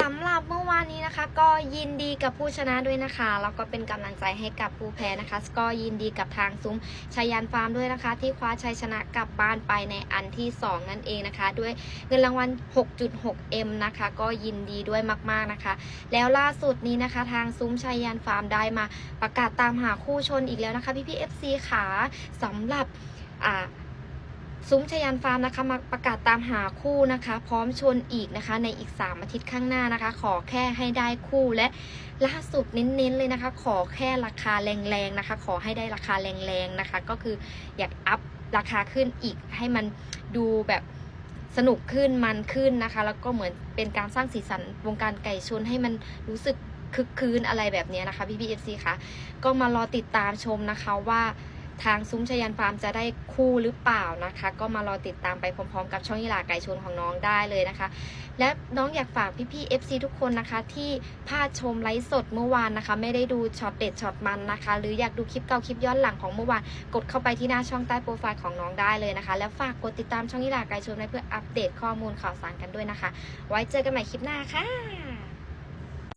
สำหรับเมื่อวานนี้นะคะ ก็ยินดีกับผู้ชนะด้วยนะคะแล้วก็เป็นกำลังใจให้กับผู้แพ้นะคะ ก็ยินดีกับทางซุ้มชัยยันฟาร์มด้วยนะคะ ที่คว้าชัยชนะกลับบ้านไปในอันที่ 2 นั่นเองนะคะ ด้วยเงินรางวัล 6.6M นะคะ ก็ยินดีด้วยมากๆนะคะ แล้วล่าสุดนี้นะคะ ทางซุ้มชัยยันฟาร์มได้มาประกาศตามหาคู่ชนอีกแล้วนะคะพี่พี่ๆ FC ขาสำหรับอ่า ซุ้มชยันฟาร์มนะคะมาประกาศตามหาคู่นะคะ พร้อมชนอีกนะคะในอีก 3 อาทิตย์ข้างหน้านะคะ ขอแค่ให้ได้คู่และล่าสุดเน้นๆเลยนะคะ ขอแค่ราคาแรงๆนะคะ ขอให้ได้ราคาแรงๆนะคะ ก็คืออยากอัพราคาขึ้นอีกให้มันดูแบบสนุกขึ้นมันขึ้นนะคะ แล้วก็เหมือนเป็นการสร้างสีสันวงการไก่ชนให้มันรู้สึกคึกคืนอะไรแบบนี้นะคะพี่พีเอฟซีคะก็มารอติดตามชมนะคะว่า ทางซุ้มชยันฟาร์มจะได้คู่หรือเปล่านะคะ ก็มารอติดตามไปพร้อมๆ กับช่องยีลาไก่ชนของน้องได้เลยนะคะ และน้องอยากฝากพี่ๆ FC ทุกคนนะคะที่พลาดชมไลฟ์สดเมื่อวานนะคะ ไม่ได้ดูช็อตเด็ดช็อตมันนะคะ หรืออยากดูคลิปเก่าคลิปย้อนหลังของเมื่อวานกดเข้าไปที่หน้าช่องใต้โปรไฟล์ของน้องได้เลยนะคะ แล้วฝากกดติดตามช่องยีลาไก่ชนไว้เพื่ออัปเดตข้อมูลข่าวสารกันด้วยนะคะ ไว้เจอกันใหม่คลิปหน้าค่ะ